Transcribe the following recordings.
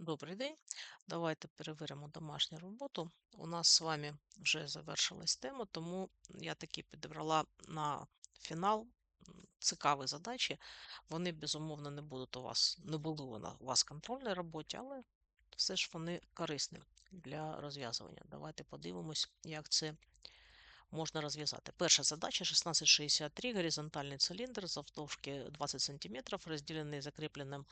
Добрий день. Давайте перевіримо домашню роботу. У нас з вами вже завершилась тема, тому я таки підібрала на фінал цікаві задачі. Вони, безумовно, не будуть у вас, не були у вас контрольній роботі, але все ж вони корисні для розв'язування. Давайте подивимось, як це можна розв'язати. Перша задача 1663, горизонтальний циліндр завдовжки 20 см, розділений закріпленим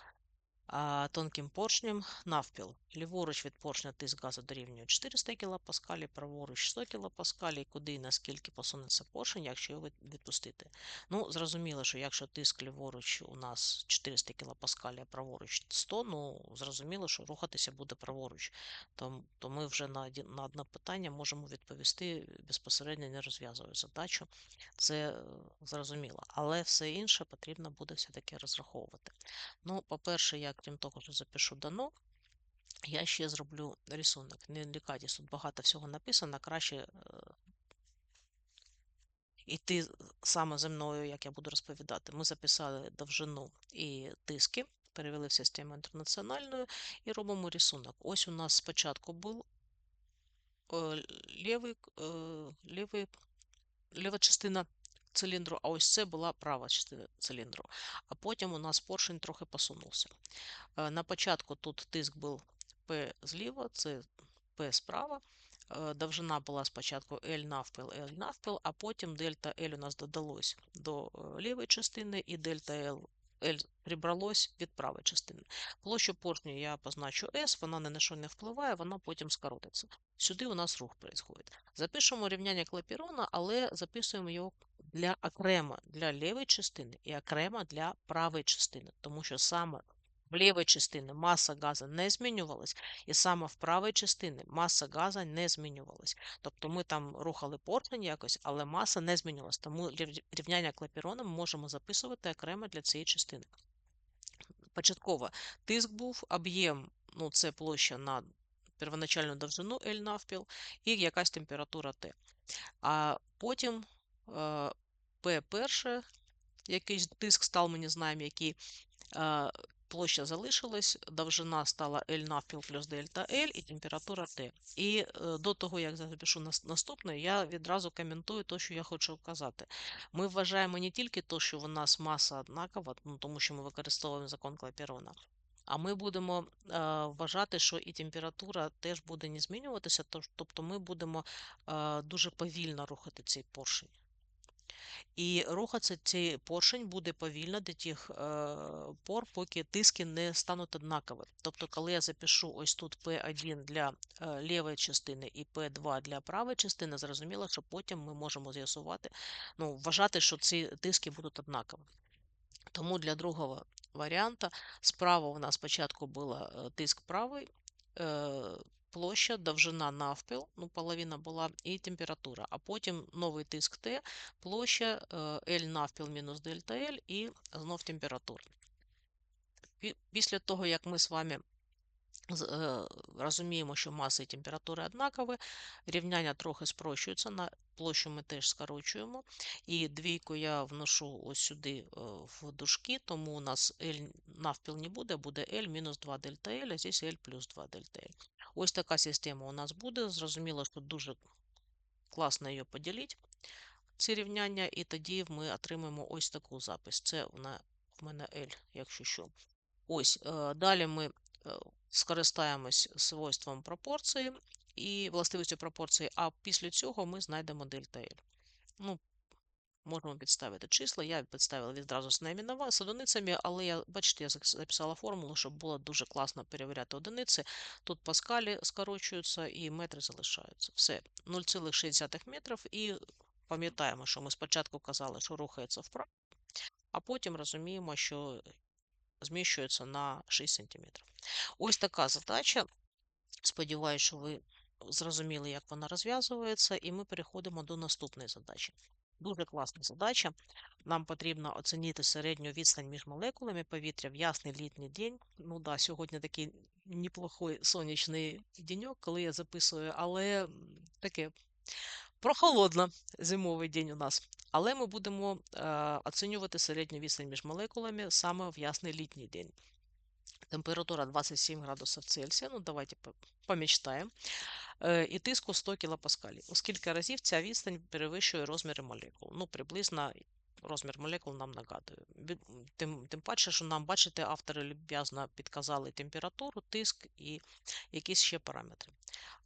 тонким поршнем навпіл. Ліворуч від поршня тиск газу дорівнює 400 кПа, праворуч 100 кПа, і куди і наскільки посунеться поршень, якщо його відпустити. Ну, зрозуміло, що якщо тиск ліворуч у нас 400 кПа, а праворуч 100, ну, зрозуміло, що рухатися буде праворуч. То, то ми вже на, на одне питання можемо відповісти безпосередньо не розв'язуючи задачу. Це е, зрозуміло. Але все інше потрібно буде все-таки розраховувати. Ну, по-перше, я крім того, що запишу дано, я ще зроблю рисунок. Не лікайтесь, тут багато всього написано. Краще е, йти саме за мною, як я буду розповідати. Ми записали довжину і тиски, перевели в систему інтернаціональну і робимо рисунок. Ось у нас спочатку був е, лівий, е, лівий, ліва частина циліндру, а ось це була права частина циліндру. А потім у нас поршень трохи посунувся. Е, На початку тут тиск був P зліва, це P справа. Е, Довжина була спочатку L навпіл, L навпіл, а потім дельта L у нас додалось до е, лівої частини, і дельта L, L прибралось від правої частини. Площу поршню я позначу S, вона ні на що не впливає, вона потім скоротиться. Сюди у нас рух відбувається. Запишемо рівняння клапірона, але записуємо його для окремо для лівої частини і окремо для правої частини, тому що саме в лівій частині маса газу не змінювалась, і саме в правій частині маса газу не змінювалась. Тобто ми там рухали поршень якось, але маса не змінювалась. Тому рівняння клапірона ми можемо записувати окремо для цієї частини. Початково тиск був, об'єм, ну це площа на первоначальну довжину L навпіл, і якась температура T. А потім е, P перше, якийсь тиск став, ми не знаємо, який. Площа залишилась, довжина стала L навпіл плюс дельта L і температура T. І е, до того, як запишу наступне, я відразу коментую те, що я хочу вказати. Ми вважаємо не тільки те, що у нас маса однакова, ну, тому що ми використовуємо закон Клапірона, а ми будемо е, вважати, що і температура теж буде не змінюватися, тобто ми будемо е, дуже повільно рухати цей поршень. І рухатися цей поршень буде повільно до тих е, пор, поки тиски не стануть однакові. Тобто, коли я запишу ось тут P1 для е, лівої частини і P2 для правої частини, зрозуміло, що потім ми можемо з'ясувати, ну, вважати, що ці тиски будуть однакові. Тому для другого варіанта справа у нас спочатку була е, тиск правий, е, площа, довжина навпіл, ну, половина була, і температура. А потім новий тиск Т, площа е, L навпіл мінус дельта L і знов температура. Після того, як ми з вами е, розуміємо, що маса і температура однакові, рівняння трохи спрощується, на площу ми теж скорочуємо. І двійку я вношу ось сюди е, в дужки, тому у нас L навпіл не буде, буде L мінус 2 дельта L, а здесь L плюс 2 дельта L. Ось така система у нас буде. Зрозуміло, що дуже класно її поділити, ці рівняння, і тоді ми отримаємо ось таку запис. Це вона в мене L, якщо що. Ось, е, далі ми е, скористаємось свойством пропорції і властивістю пропорції, а після цього ми знайдемо дельта L. Ну, можемо підставити числа. Я підставила відразу з найменова з одиницями, але я, бачите, я записала формулу, щоб було дуже класно перевіряти одиниці. Тут паскалі скорочуються і метри залишаються. Все, 0,6 метрів. І пам'ятаємо, що ми спочатку казали, що рухається вправо, а потім розуміємо, що зміщується на 6 см. Ось така задача. Сподіваюся, що ви зрозуміли, як вона розв'язується, і ми переходимо до наступної задачі. Дуже класна задача. Нам потрібно оцінити середню відстань між молекулами повітря в ясний літній день. Ну да, сьогодні такий неплохой сонячний деньок, коли я записую, але таке прохолодно зимовий день у нас. Але ми будемо е, оцінювати середню відстань між молекулами саме в ясний літній день. Температура 27 градусів Цельсія, ну давайте помічтаємо, і тиску 100 кілопаскалів. У скільки разів ця відстань перевищує розміри молекул? Ну, приблизно розмір молекул нам нагадує. Тим тим паче, що нам, бачите, автори люб'язно підказали температуру, тиск і якісь ще параметри.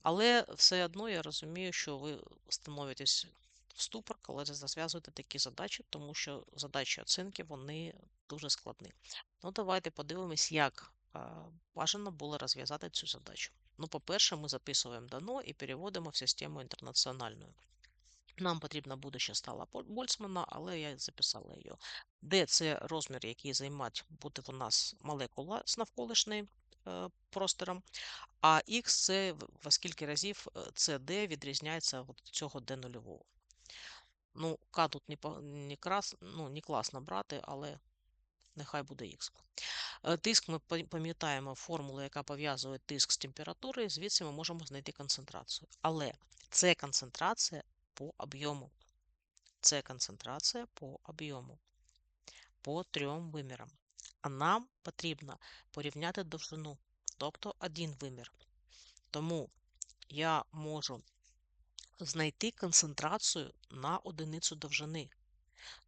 Але все одно я розумію, що ви становитесь в ступор, коли розв'язуєте такі задачі, тому що задачі оцінки вони дуже складні. Ну, давайте подивимось, як бажано було розв'язати цю задачу. Ну, по-перше, ми записуємо дано і переводимо в систему інтернаціональну. Нам потрібна буде ще стала Больцмана, але я записала її. Де це розмір, який займать буде у нас молекула з навколишнім е, простором, а Х це в скільки разів це D відрізняється від цього D нульового. Ну, К тут не не, крас, ну, не класно брати, але нехай буде Х. Е, тиск ми пам'ятаємо формулу, яка пов'язує тиск з температурою, звідси ми можемо знайти концентрацію. Але це концентрація по об'єму. Це концентрація по об'єму, по трьом вимірам. А нам потрібно порівняти довжину, тобто один вимір. Тому я можу знайти концентрацію на одиницю довжини.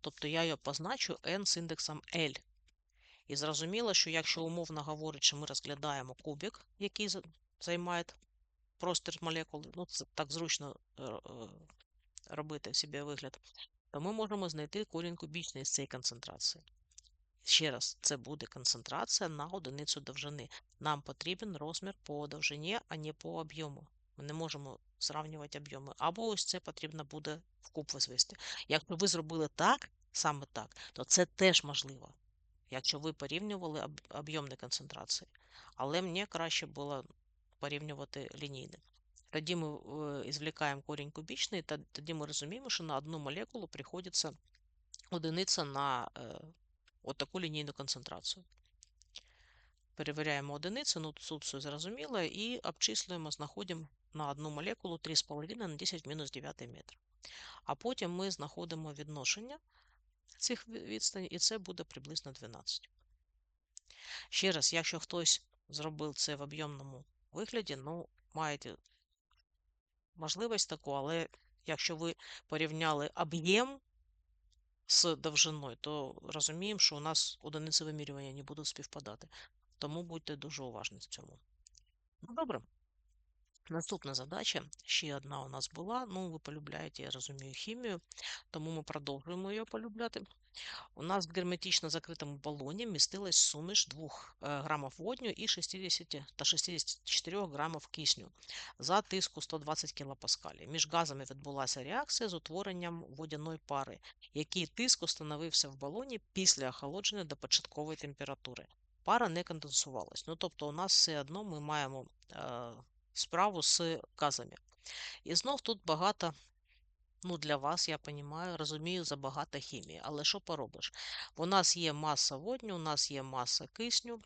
Тобто я її позначу n з індексом L. І зрозуміло, що якщо умовно говорячи, ми розглядаємо кубик, який займає простір молекули, ну це так зручно е, е, робити собі вигляд, то ми можемо знайти корінь кубічний з цієї концентрації. Ще раз, це буде концентрація на одиницю довжини. Нам потрібен розмір по довжині, а не по об'єму. Ми не можемо зрівнювати об'єми. Або ось це потрібно буде в куб визвести. Якщо ви зробили так, саме так, то це теж можливо, якщо ви порівнювали об'ємні концентрації. Але мені краще було порівнювати лінійне. Тоді ми е, звлікаємо корінь кубічний, та тоді ми розуміємо, що на одну молекулу приходиться одиниця на е, отаку лінійну концентрацію. Перевіряємо одиницю, ну тут все зрозуміло, і обчислюємо, знаходимо на одну молекулу 3,5 на 10 мінус 9 метр. А потім ми знаходимо відношення цих відстаней, і це буде приблизно 12. Ще раз, якщо хтось зробив це в об'ємному вигляді, ну, маєте можливість таку, але якщо ви порівняли об'єм з довжиною, то розуміємо, що у нас одиниці вимірювання не будуть співпадати. Тому будьте дуже уважні в цьому. Ну, добре. Наступна задача, ще одна у нас була. Ну, ви полюбляєте, я розумію, хімію, тому ми продовжуємо її полюбляти. У нас в герметично закритому балоні містилась суміш 2 е, грамів водню і 60 та 64 грамів кисню за тиску 120 кПа. Між газами відбулася реакція з утворенням водяної пари, який тиск установився в балоні після охолодження до початкової температури. Пара не конденсувалась. Ну, Тобто, у нас все одно ми маємо е, справу з газами. І знов тут багато Ну, для вас, я розумію, розумію, забагато хімії. Але що поробиш? У нас є маса водню, у нас є маса кисню,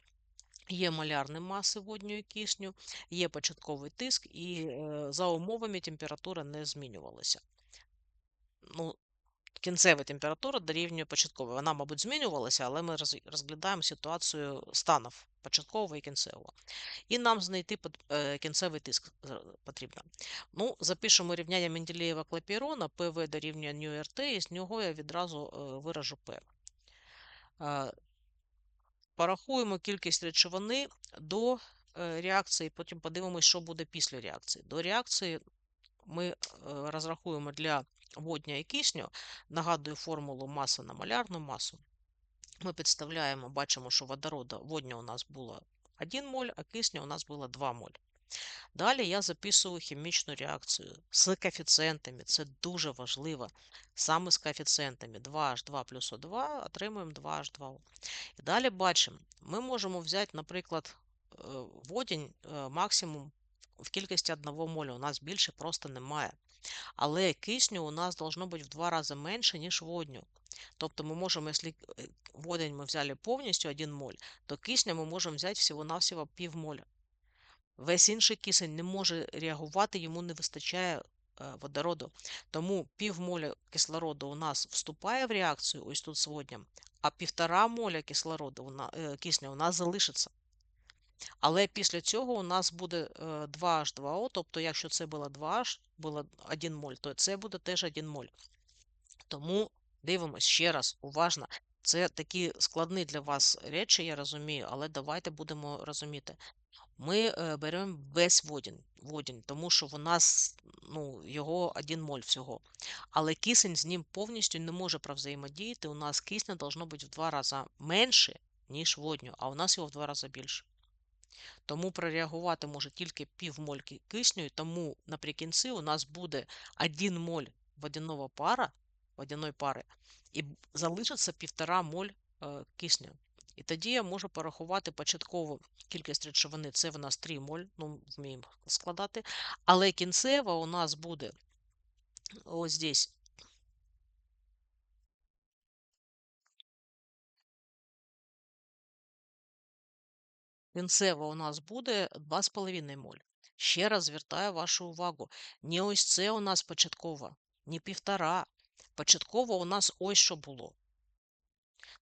є малярні маси водню і кисню, є початковий тиск, і е, за умовами температура не змінювалася. Ну, Кінцева температура дорівнює початкової. Вона, мабуть, змінювалася, але ми розглядаємо ситуацію станів початкового і кінцевого. І нам знайти е, кінцевий тиск потрібно. Ну, Запишемо рівняння Менделєєва клапірона, ПВ дорівнює НЮРТ, і з нього я відразу е, виражу П. Е, порахуємо кількість речовини до реакції, потім подивимося, що буде після реакції. До реакції ми розрахуємо для водня і кисню, нагадую формулу маса на малярну масу. Ми підставляємо, бачимо, що водорода водня у нас було 1 моль, а кисня у нас було 2 моль. Далі я записую хімічну реакцію з коефіцієнтами. Це дуже важливо. Саме з коефіцієнтами 2H2 плюс O2 отримуємо 2H2O. І далі бачимо, ми можемо взяти, наприклад, е, водень е, максимум в кількості 1 молю. У нас більше просто немає. Але кисню у нас должно бути в два рази менше, ніж водню. Тобто ми можемо, якщо э, водень ми взяли повністю 1 моль, то кисня ми можемо взяти всього-навсього пів моля. Весь інший кисень не може реагувати, йому не вистачає э, водороду. Тому пів моля кислороду у нас вступає в реакцію, ось тут з водням, а півтора моля кислороду, э, кисня у нас залишиться. Але після цього у нас буде 2H2O, тобто, якщо це було 2H, було 1 моль, то це буде теж 1 моль. Тому дивимось ще раз, уважно. Це такі складні для вас речі, я розумію, але давайте будемо розуміти. Ми е, беремо весь водін, водін, тому що у нас ну, його 1 моль всього. Але кисень з ним повністю не може провзаємодіяти. У нас кисня должно бути в два рази менше, ніж водню, а у нас його в два рази більше. Тому прореагувати може тільки півмольки кисню, тому наприкінці у нас буде 1 моль водяного пара, водяної пари, і залишиться 1,5 моль е, кисню. І тоді я можу порахувати початкову кількість речовини, це в нас 3 моль, ну, вміємо складати. Але кінцева у нас буде ось здесь. Кінцева у нас буде 2,5 моль. Ще раз звертаю вашу увагу. Не ось це у нас початкова, не півтора. Початково у нас ось що було.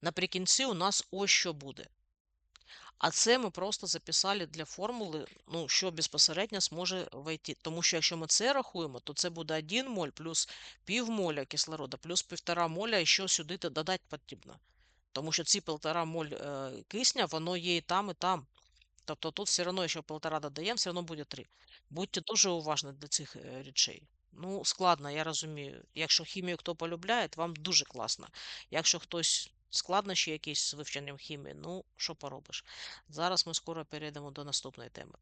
Наприкінці у нас ось що буде. А це ми просто записали для формули, ну, що безпосередньо зможе войти. Тому що якщо ми це рахуємо, то це буде 1 моль плюс пів моля кислорода, плюс 1,5 моля, і що сюди додати потрібно. Тому що ці 1,5 моль е, кисня, воно є і там, і там. Тобто тут все одно, якщо 1,5 додаємо, все одно буде 3. Будьте дуже уважні до цих е, речей. Ну, складно, я розумію. Якщо хімію хто полюбляє, вам дуже класно. Якщо хтось складнощі якісь з вивченням хімії, ну, що поробиш. Зараз ми скоро перейдемо до наступної теми.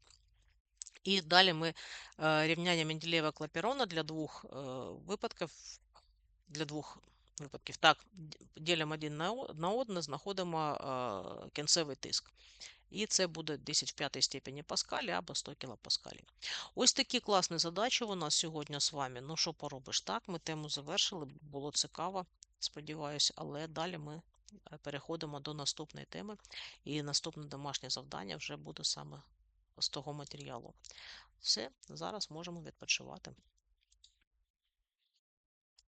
І далі ми е, рівняння Менделєва клапірона для двох е, випадків. Для двох випадків. Так, ділимо один на одне, знаходимо е, кінцевий тиск. І це буде 10 в 5 степені Паскалі або 100 кілопаскалів. Ось такі класні задачі у нас сьогодні з вами. Ну, що поробиш? Так, ми тему завершили, було цікаво, сподіваюся, але далі ми е, переходимо до наступної теми. І наступне домашнє завдання вже буде саме з того матеріалу. Все, зараз можемо відпочивати.